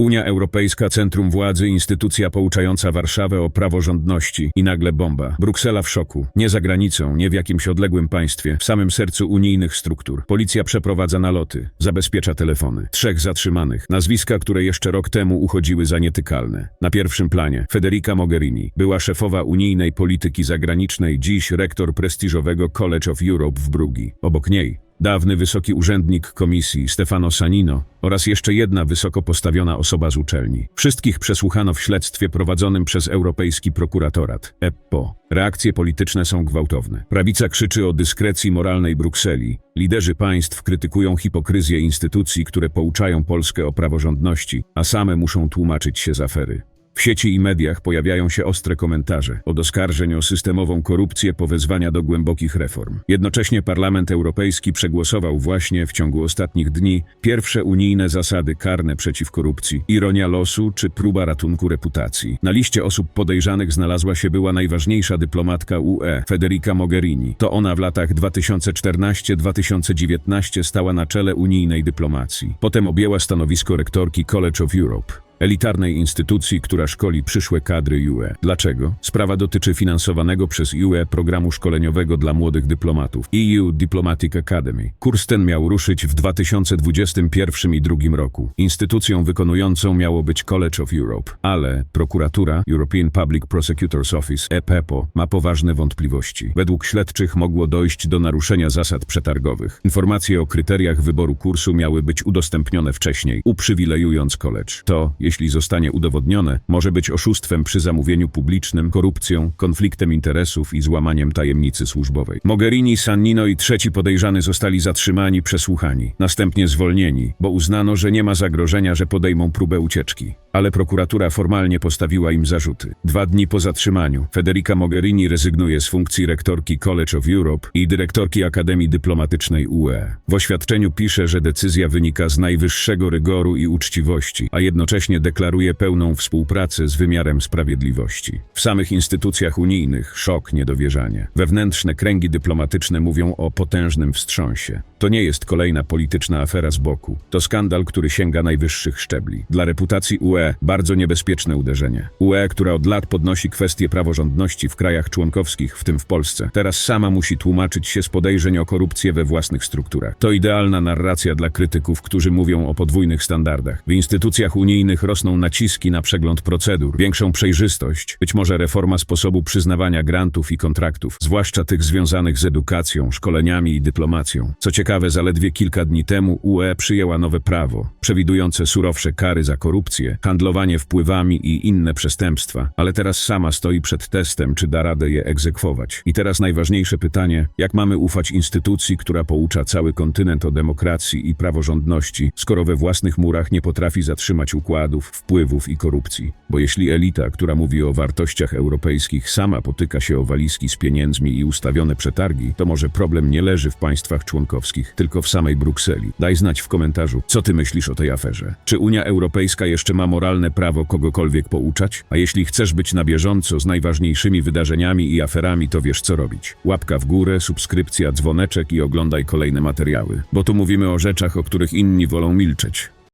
Unia Europejska, Centrum Władzy, instytucja pouczająca Warszawę o praworządności i nagle bomba. Bruksela w szoku. Nie za granicą, nie w jakimś odległym państwie, w samym sercu unijnych struktur. Policja przeprowadza naloty, zabezpiecza telefony. Trzech zatrzymanych. Nazwiska, które jeszcze rok temu uchodziły za nietykalne. Na pierwszym planie Federica Mogherini, była szefowa unijnej polityki zagranicznej, dziś rektor prestiżowego College of Europe w Brugi. Obok niej Dawny wysoki urzędnik komisji Stefano Sanino oraz jeszcze jedna wysoko postawiona osoba z uczelni. Wszystkich przesłuchano w śledztwie prowadzonym przez Europejski Prokuratorat EPPO. Reakcje polityczne są gwałtowne. Prawica krzyczy o dyskrecji moralnej Brukseli. Liderzy państw krytykują hipokryzję instytucji, które pouczają Polskę o praworządności, a same muszą tłumaczyć się z afery. W sieci i mediach pojawiają się ostre komentarze od oskarżeń o systemową korupcję po wezwania do głębokich reform. Jednocześnie Parlament Europejski przegłosował właśnie w ciągu ostatnich dni pierwsze unijne zasady karne przeciw korupcji. Ironia losu czy próba ratunku reputacji. Na liście osób podejrzanych znalazła się była najważniejsza dyplomatka UE, Federica Mogherini. To ona w latach 2014-2019 stała na czele unijnej dyplomacji. Potem objęła stanowisko rektorki College of Europe elitarnej instytucji, która szkoli przyszłe kadry UE. Dlaczego? Sprawa dotyczy finansowanego przez UE programu szkoleniowego dla młodych dyplomatów EU Diplomatic Academy. Kurs ten miał ruszyć w 2021 i 2022 roku. Instytucją wykonującą miało być College of Europe, ale prokuratura European Public Prosecutor's Office EPPO ma poważne wątpliwości. Według śledczych mogło dojść do naruszenia zasad przetargowych. Informacje o kryteriach wyboru kursu miały być udostępnione wcześniej, uprzywilejując college. To, jeśli zostanie udowodnione, może być oszustwem przy zamówieniu publicznym, korupcją, konfliktem interesów i złamaniem tajemnicy służbowej. Mogherini, Sannino i trzeci podejrzany zostali zatrzymani, przesłuchani, następnie zwolnieni, bo uznano, że nie ma zagrożenia, że podejmą próbę ucieczki. Ale prokuratura formalnie postawiła im zarzuty. Dwa dni po zatrzymaniu Federica Mogherini rezygnuje z funkcji rektorki College of Europe i dyrektorki Akademii Dyplomatycznej UE. W oświadczeniu pisze, że decyzja wynika z najwyższego rygoru i uczciwości, a jednocześnie deklaruje pełną współpracę z wymiarem sprawiedliwości. W samych instytucjach unijnych szok, niedowierzanie. Wewnętrzne kręgi dyplomatyczne mówią o potężnym wstrząsie. To nie jest kolejna polityczna afera z boku. To skandal, który sięga najwyższych szczebli. Dla reputacji UE bardzo niebezpieczne uderzenie. UE, która od lat podnosi kwestie praworządności w krajach członkowskich, w tym w Polsce, teraz sama musi tłumaczyć się z podejrzeń o korupcję we własnych strukturach. To idealna narracja dla krytyków, którzy mówią o podwójnych standardach. W instytucjach unijnych rosną naciski na przegląd procedur, większą przejrzystość, być może reforma sposobu przyznawania grantów i kontraktów, zwłaszcza tych związanych z edukacją, szkoleniami i dyplomacją. Co ciekawe, zaledwie kilka dni temu UE przyjęła nowe prawo, przewidujące surowsze kary za korupcję, handlowanie wpływami i inne przestępstwa, ale teraz sama stoi przed testem, czy da radę je egzekwować. I teraz najważniejsze pytanie, jak mamy ufać instytucji, która poucza cały kontynent o demokracji i praworządności, skoro we własnych murach nie potrafi zatrzymać wpływów i korupcji. Bo jeśli elita, która mówi o wartościach europejskich, sama potyka się o walizki z pieniędzmi i ustawione przetargi, to może problem nie leży w państwach członkowskich, tylko w samej Brukseli. Daj znać w komentarzu, co ty myślisz o tej aferze. Czy Unia Europejska jeszcze ma moralne prawo kogokolwiek pouczać? A jeśli chcesz być na bieżąco z najważniejszymi wydarzeniami i aferami, to wiesz co robić. Łapka w górę, subskrypcja, dzwoneczek i oglądaj kolejne materiały. Bo tu mówimy o rzeczach, o których inni wolą milczeć.